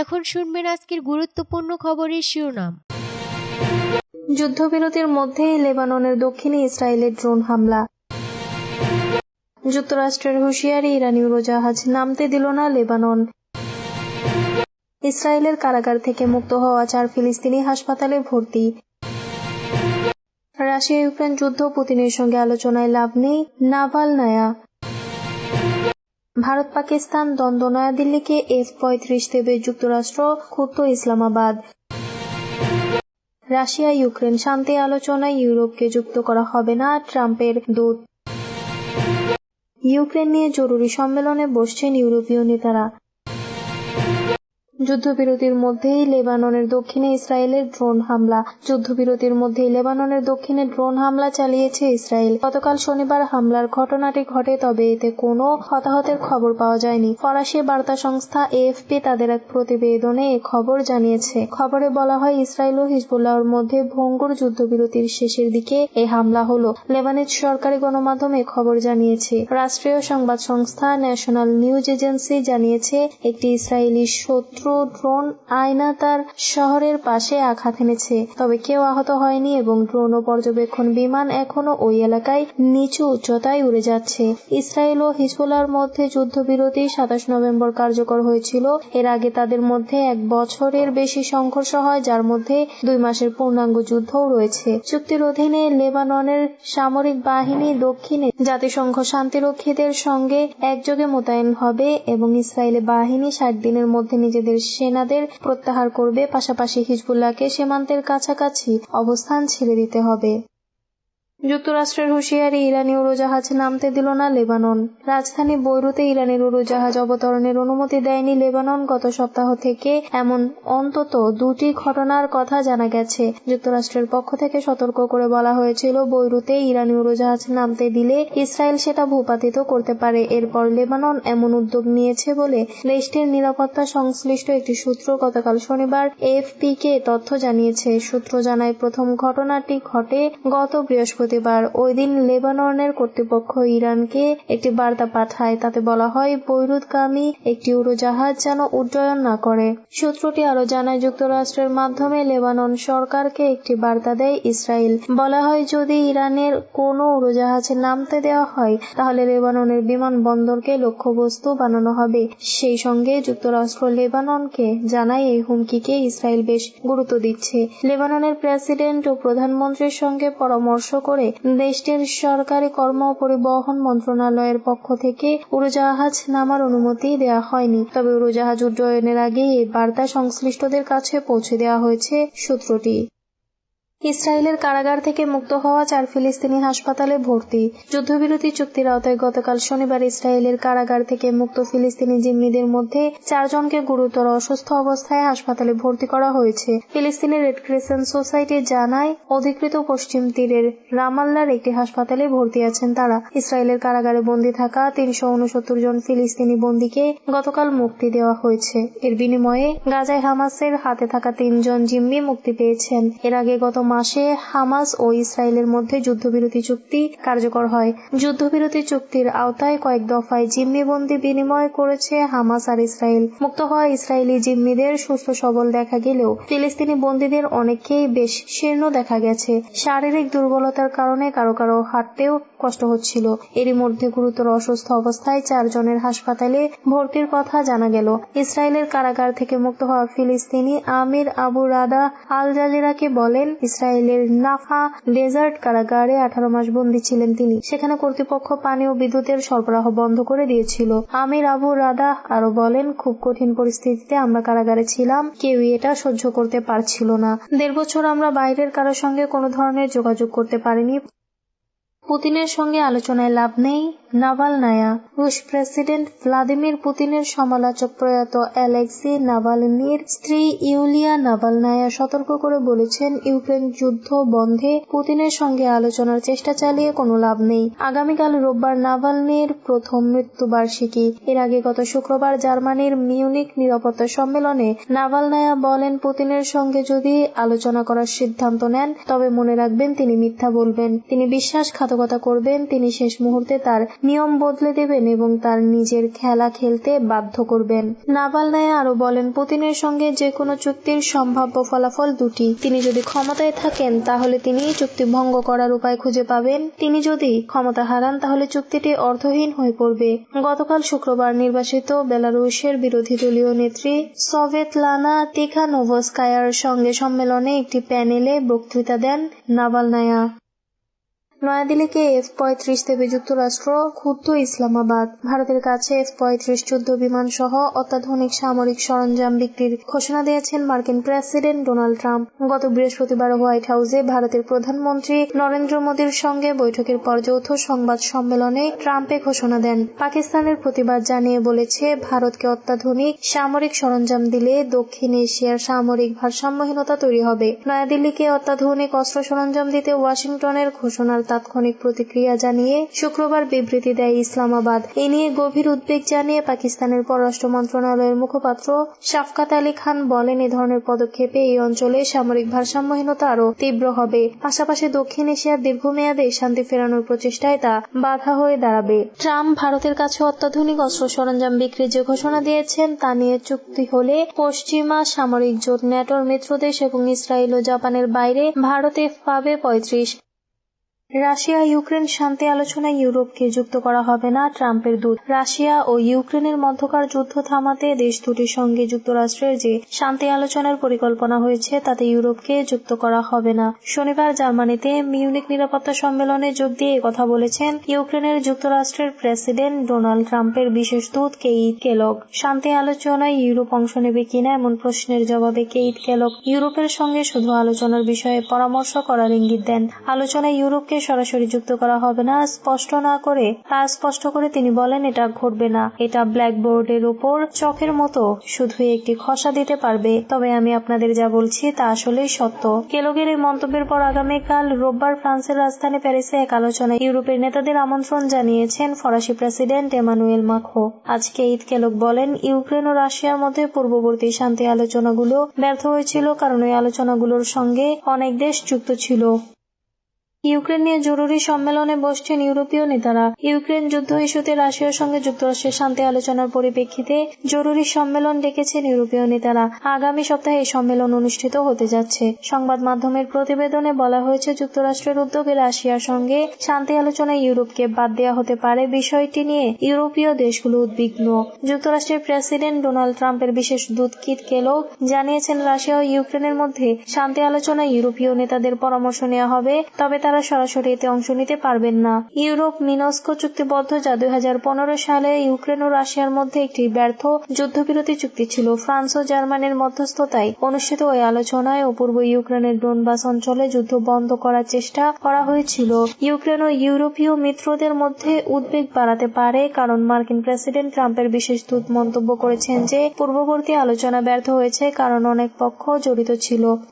এখন শুনবেন আজকের গুরুত্বপূর্ণ খবরের শিরোনাম। যুদ্ধবিরতির মধ্যেই লেবাননের দক্ষিণে ইসরায়েলের ড্রোন হামলা। যুক্তরাষ্ট্রের হুঁশিয়ারি, ইরানি উড়োজাহাজ নামতে দিল না লেবানন। ইসরায়েলের কারাগার থেকে মুক্ত হওয়া চার ফিলিস্তিনি হাসপাতালে ভর্তি। রাশিয়া ইউক্রেন যুদ্ধ, পুতিনের সঙ্গে আলোচনায় লাভ নেই, নাভাল নায়া। ভারত পাকিস্তান দ্বন্দ্ব নয়াদিল্লিকে এফ পঁয়ত্রিশ দেবে যুক্তরাষ্ট্র, ক্ষুব্ধ ইসলামাবাদ। রাশিয়া, ইউক্রেন শান্তি আলোচনায় ইউরোপকে যুক্ত করা হবে না ট্রাম্পের দূত। ইউক্রেন নিয়ে জরুরি সম্মেলনে বসছেন ইউরোপীয় নেতারা। যুদ্ধবিরতির মধ্যেই লেবাননের দক্ষিণে ইসরায়েলের ড্রোন হামলা। যুদ্ধবিরতির মধ্যেই লেবাননের দক্ষিণে ড্রোন হামলা চালিয়েছে ইসরায়েল। গতকাল শনিবার হামলার ঘটনাটি ঘটে, তবে এতে কোনো হতাহতের খবর পাওয়া যায়নি। ফরাসি বার্তা সংস্থা এএফপি তাদের এক প্রতিবেদনে এ খবর জানিয়েছে। খবরে বলা হয়, ইসরায়েল ও হিজবুল্লাহর মধ্যে ভঙ্গুর যুদ্ধবিরতির শেষের দিকে এ হামলা হলো। লেবানিজ সরকারি গণমাধ্যম এ খবর জানিয়েছে। রাষ্ট্রীয় সংবাদ সংস্থা ন্যাশনাল নিউজ এজেন্সি জানিয়েছে, একটি ইসরায়েলি শত্রু ড্রোন আয়না তার শহরের পাশে আঘাত এনেছে। তবে কেউ আহত হয়নি এবং ড্রোন ও পর্যবেক্ষণ বিমান এখনও ওই এলাকায় নিচু উচ্চতায় উড়ে যাচ্ছে। ইসরায়েল ও হিজবুল্লাহর মধ্যে যুদ্ধবিরতি সাতাশ নভেম্বর কার্যকর হয়েছিল। এর আগে তাদের মধ্যে এক বছরের বেশি সংঘর্ষ হয়, যার মধ্যে দুই মাসের পূর্ণাঙ্গ যুদ্ধও রয়েছে। চুক্তির অধীনে লেবাননের সামরিক বাহিনী দক্ষিণে জাতিসংঘ শান্তিরক্ষীদের সঙ্গে একযোগে মোতায়েন হবে এবং ইসরায়েলি বাহিনী ষাট দিনের মধ্যে নিজেদের সেনাদের প্রত্যাহার করবে পাশাপাশি হিজবুল্লাহকে সীমান্তের কাছাকাছি অবস্থান ছেড়ে দিতে হবে। যুক্তরাষ্ট্রের হুঁশিয়ারি, ইরানি উড়োজাহাজ নামতে দিল না লেবানন। রাজধানী বৈরুতে ইরানের উড়োজাহাজ অবতরণের অনুমতি দেয়নি লেবানন। গত সপ্তাহ থেকে এমন অন্তত দুটি ঘটনার কথা জানা গেছে। যুক্তরাষ্ট্রের পক্ষ থেকে সতর্ক করে বলা হয়েছিল, বৈরুতে ইরানি উড়োজাহাজ নামতে দিলে ইসরায়েল সেটা ভূপাতিত করতে পারে। এরপর লেবানন এমন উদ্যোগ নিয়েছে বলে দেশটির নিরাপত্তা সংশ্লিষ্ট একটি সূত্র গতকাল শনিবার এফপি কে তথ্য জানিয়েছে। সূত্র জানায়, প্রথম ঘটনাটি ঘটে গত বৃহস্পতি বৃহস্পতিবার ওই দিন লেবাননের কর্তৃপক্ষ ইরানকে একটি বার্তা পাঠায়। তাতে বলা হয়, বৈরুতগামী একটি উড়োজাহাজ যেন উড্ডয়ন না করে। সূত্রটি আরও জানায়, যুক্তরাষ্ট্রের মাধ্যমে লেবানন সরকারকে একটি বার্তা দেয় ইসরায়েল। বলা হয়, যদি ইরানের কোনো উড়োজাহাজে নামতে দেওয়া হয়, তাহলে লেবাননের বিমানবন্দরকে লক্ষ্যবস্তু বানানো হবে। সেই সঙ্গে যুক্তরাষ্ট্র লেবাননকে জানায়, এই হুমকিকে ইসরায়েল বেশ গুরুত্ব দিচ্ছে। লেবাননের প্রেসিডেন্ট ও প্রধানমন্ত্রীর সঙ্গে পরামর্শ করে করে দেশটির সরকারি কর্ম পরিবহন মন্ত্রণালয়ের পক্ষ থেকে উড়োজাহাজ নামার অনুমতি দেওয়া হয়নি। তবে উড়োজাহাজ উড্ডয়নের আগে এই বার্তা সংশ্লিষ্টদের কাছে পৌঁছে দেওয়া হয়েছে সূত্রটি। ইসরায়েলের কারাগার থেকে মুক্ত হওয়া চার ফিলিস্তিনি হাসপাতালে ভর্তি। যুদ্ধবিরতি চুক্তির আওতায় গতকাল শনিবার ইসরায়েলের কারাগার থেকে মুক্ত ফিলিস্তিনি জিম্মিদের মধ্যে চারজনকে গুরুতর অসুস্থ অবস্থায় হাসপাতালে ভর্তি করা হয়েছে। ফিলিস্তিনি রেড ক্রিসেন্ট সোসাইটি জানায়, অধিকৃত পশ্চিম তীরের রামাল্লার একটি হাসপাতালে ভর্তি আছেন তারা। ইসরায়েলের কারাগারে বন্দী থাকা তিনশো উনসত্তর জন ফিলিস্তিনি বন্দীকে গতকাল মুক্তি দেওয়া হয়েছে। এর বিনিময়ে গাজায় হামাসের হাতে থাকা তিনজন জিম্মি মুক্তি পেয়েছেন। এর আগে গত মাসে হামাস ও ইসরায়েলের মধ্যে যুদ্ধবিরতি চুক্তি কার্যকর হয়। যুদ্ধবিরতি চুক্তির আওতায় কয়েক দফায় জিম্মিবন্দি বিনিময় করেছে হামাস আর ইসরায়েল। মুক্ত হওয়া ইসরায়েলি জিম্মিদের সুস্থ সবল দেখা গেলেও ফিলিস্তিনি বন্দীদের অনেককেই বেশ শীর্ণ দেখা গেছে। শারীরিক দুর্বলতার কারণে কারও কারও হাঁটতেও কষ্ট হচ্ছিল। এরই মধ্যে গুরুতর অসুস্থ অবস্থায় চারজনের হাসপাতালে ভর্তির কথা জানা গেল। ইসরায়েলের কারাগার থেকে মুক্ত হওয়া ফিলিস্তিনি আমির আবু রাদা আল জাজিরাকে বলেন ইসরায়েলের নাফা ডেজার্ট কারাগারে আঠারো মাস বন্দী ছিলেন তিনি। সেখানে কর্তৃপক্ষ পানি ও বিদ্যুতের সরবরাহ বন্ধ করে দিয়েছিল। আমির আবু রাদা আরও বলেন, খুব কঠিন পরিস্থিতিতে আমরা কারাগারে ছিলাম, কেউই এটা সহ্য করতে পারছিল না। দেড় বছর আমরা বাইরের কারোর সঙ্গে কোনো ধরনের যোগাযোগ করতে পারিনি। পুতিনের সঙ্গে আলোচনায় লাভ নেই। নাভালনায়া রুশ প্রেসিডেন্ট ভ্লাদিমির পুতিনের সমালোচক প্রয়াত অ্যালেক্সি নাভালনির স্ত্রী ইউলিয়া নাভালনায়া সতর্ক করে বলেছেন, ইউক্রেন যুদ্ধ বন্ধে পুতিনের সঙ্গে আলোচনার চেষ্টা চালিয়ে কোনো লাভ নেই। আগামীকাল রোববার নাভালনির প্রথম মৃত্যুবার্ষিকী। এর আগে গত শুক্রবার জার্মানির মিউনিক নিরাপত্তা সম্মেলনে নাভালনায়া বলেন, পুতিনের সঙ্গে যদি আলোচনা করার সিদ্ধান্ত নেন, তবে মনে রাখবেন তিনি মিথ্যা বলবেন। তিনি বিশ্বাসঘাতকতা করবেন, তিনি শেষ মুহূর্তে তার নিয়ম বদলে দেবেন এবং তার নিজের খেলা খেলতে বাধ্য করবেন। নাভালনায়া আরও বলেন, পুতিনের সঙ্গে যে কোনো চুক্তির সম্ভাব্য ফলাফল দুটি। তিনি যদি ক্ষমতায় থাকেন, তাহলে তিনি চুক্তি ভঙ্গ করার উপায় খুঁজে পাবেন। তিনি যদি ক্ষমতা হারান, তাহলে চুক্তিটি অর্থহীন হয়ে পড়বে। গতকাল শুক্রবার নির্বাসিত বেলারুশের বিরোধী দলীয় নেত্রী সভেতলানা তিখানোভস্কায়ার সঙ্গে সম্মেলনে একটি প্যানেলে বক্তৃতা দেন নাভালনায়া নয়াদিল্লিকে এফ পঁয়ত্রিশ দেবে যুক্তরাষ্ট্র, ক্ষুব্ধ ইসলামাবাদ। ভারতের কাছে এফ পঁয়ত্রিশ যুদ্ধ বিমান সহ অত্যাধুনিক সামরিক সরঞ্জাম বিক্রির ঘোষণা দিয়েছেন মার্কিন প্রেসিডেন্ট ডোনাল্ড ট্রাম্প। গত বৃহস্পতিবার হোয়াইট হাউসে ভারতের প্রধানমন্ত্রী নরেন্দ্র মোদীর সঙ্গে বৈঠকের পর যৌথ সংবাদ সম্মেলনে ট্রাম্পে ঘোষণা দেন। পাকিস্তানের প্রতিবাদ জানিয়ে বলেছে, ভারতকে অত্যাধুনিক সামরিক সরঞ্জাম দিলে দক্ষিণ এশিয়ার সামরিক ভারসাম্যহীনতা তৈরি হবে। নয়াদিল্লিকে অত্যাধুনিক অস্ত্র সরঞ্জাম দিতে ওয়াশিংটনের ঘোষণার তাৎক্ষণিক প্রতিক্রিয়া জানিয়ে শুক্রবার বিবৃতি দেয় ইসলামাবাদ। এ নিয়ে গভীর উদ্বেগ জানিয়ে পাকিস্তানের পররাষ্ট্র মন্ত্রণালয়ের মুখপাত্র শাফকাত আলী খান বলেন, এ ধরনের পদক্ষেপে এই অঞ্চলে সামরিক ভারসাম্যহীনতা আরও তীব্র হবে। পাশাপাশি দক্ষিণ এশিয়ার দীর্ঘমেয়াদে শান্তি ফেরানোর প্রচেষ্টায় তা বাধা হয়ে দাঁড়াবে। ট্রাম্প ভারতের কাছে অত্যাধুনিক অস্ত্র সরঞ্জাম বিক্রির যে ঘোষণা দিয়েছেন, তা নিয়ে চুক্তি হলে পশ্চিমা সামরিক জোট, ন্যাটোর মিত্রদেশ এবং ইসরায়েল ও জাপানের বাইরে ভারতে পাবে পঁয়ত্রিশ। রাশিয়া, ইউক্রেন শান্তি আলোচনায় ইউরোপকে যুক্ত করা হবে না ট্রাম্পের দূত। রাশিয়া ও ইউক্রেনের মধ্যকার যুদ্ধ থামাতে দেশ দুটির সঙ্গে যুক্তরাষ্ট্রের যে শান্তি আলোচনার পরিকল্পনা হয়েছে, তাতে ইউরোপকে যুক্ত করা হবে না। শনিবার জার্মানিতে মিউনিক নিরাপত্তা সম্মেলনে যোগ দিয়ে কথা বলেছেন ইউক্রেনের যুক্তরাষ্ট্রের প্রেসিডেন্ট ডোনাল্ড ট্রাম্পের বিশেষ দূত কেইট কেলক শান্তি আলোচনায় ইউরোপ অংশ নেবে কিনা এমন প্রশ্নের জবাবে কেইট কেলক ইউরোপের সঙ্গে শুধু আলোচনার বিষয়ে পরামর্শ করার ইঙ্গিত দেন। আলোচনায় ইউরোপকে সরাসরি যুক্ত করা হবে না। স্পষ্ট না করে, তা স্পষ্ট করে তিনি বলেন, এটা ঘটবে না। এটা ব্ল্যাকবোর্ডের উপর চকের মতো। শুধু একটি খসা দিতে পারবে। তবে আমি আপনাদের যা বলছি, তা আসলেই সত্য। কেলগের এই মন্তব্যের পর আগামীকাল রোববার ফ্রান্সের রাজধানী প্যারিসে এক আলোচনায় ইউরোপের নেতাদের আমন্ত্রণ জানিয়েছেন ফরাসি প্রেসিডেন্ট এমানুয়েল মাখো। আজকে ঈদ কেলক বলেন, ইউক্রেন ও রাশিয়ার মধ্যে পূর্ববর্তী শান্তি আলোচনাগুলো ব্যর্থ হয়েছিল, কারণ ওই আলোচনাগুলোর সঙ্গে অনেক দেশ যুক্ত ছিল। ইউক্রেন নিয়ে জরুরি সম্মেলনে বসছেন ইউরোপীয় নেতারা। ইউক্রেন যুদ্ধ ইস্যুতে রাশিয়ার সঙ্গে যুক্তরাষ্ট্রের শান্তি আলোচনার পরিপ্রেক্ষিতে জরুরি সম্মেলন ডেকেছেন ইউরোপীয় নেতারা। আগামী সপ্তাহে এই সম্মেলন অনুষ্ঠিত হতে যাচ্ছে। সংবাদ মাধ্যমের প্রতিবেদনে বলা হয়েছে, যুক্তরাষ্ট্রের উদ্যোগে রাশিয়ার সঙ্গে শান্তি আলোচনায় ইউরোপকে বাদ দেওয়া হতে পারে বিষয়টি নিয়ে ইউরোপীয় দেশগুলো উদ্বিগ্ন। যুক্তরাষ্ট্রের প্রেসিডেন্ট ডোনাল্ড ট্রাম্পের বিশেষ দূত কিট কেলো জানিয়েছেন, রাশিয়া ও ইউক্রেনের মধ্যে শান্তি আলোচনায় ইউরোপীয় নেতাদের পরামর্শ নেওয়া হবে, তবে তারা সরাসরি এতে অংশ নিতে পারবেন না। ইউরোপ মিনস্কো চুক্তিবদ্ধ, যা দুই সালে ইউক্রেন ও রাশিয়ার মধ্যে একটি ব্যর্থ যুদ্ধবিরতি চুক্তি ছিল। ফ্রান্স ও জার্মানির মধ্যস্থতায় অনুষ্ঠিত ওই আলোচনায় ও পূর্ব ইউক্রেনের ডোনবাস অঞ্চলে যুদ্ধ বন্ধ করার চেষ্টা করা হয়েছিল। ইউক্রেন ও ইউরোপীয় মিত্রদের মধ্যে উদ্বেগ বাড়াতে পারে, কারণ মার্কিন প্রেসিডেন্ট ট্রাম্পের বিশেষ দূত মন্তব্য করেছেন যে, পূর্ববর্তী আলোচনা ব্যর্থ হয়েছে, কারণ অনেক পক্ষ জড়িত ছিল।